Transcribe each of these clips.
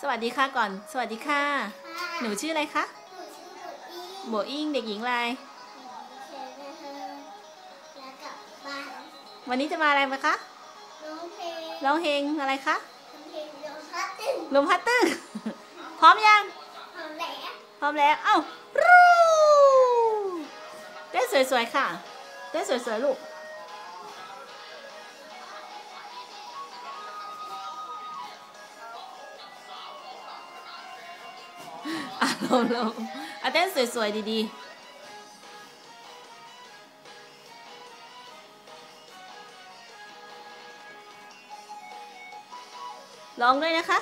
สวัสดีค่ะก่อน สวัสดีค่ะค่ะหนูชื่ออะไรคะหนูชื่อโบอี้โบอิงเด็กหญิงอะไรเชิญนะฮะแล้วกลับบ้านวันนี้จะมาอะไรไหมคะร้องเพลงร้องเพลงอะไรคะร้องเพลงร้องพัดตึงลมพัดตึ้งพร้อมยังหอมแหลมพร้อมแล้ว เอ้ารูเต้นสวยๆค่ะ เต้นสวยๆลูก อะลงลงอะเต้นสวยๆดีๆร้องด้วยนะคะ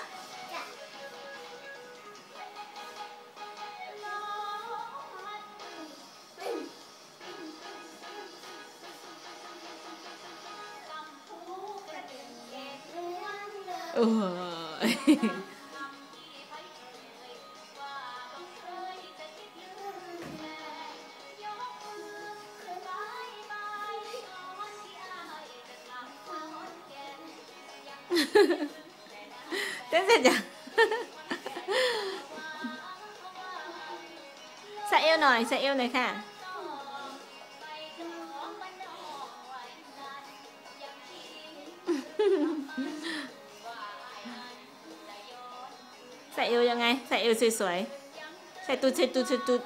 จ้ เต้นเสร็จยังใส่เอวหน่อยใส่เอวหน่อยค่ะใส่เอวยังไง ใส่เอวสวยๆ ใส่ตูดใส่ตูดใส่ตูด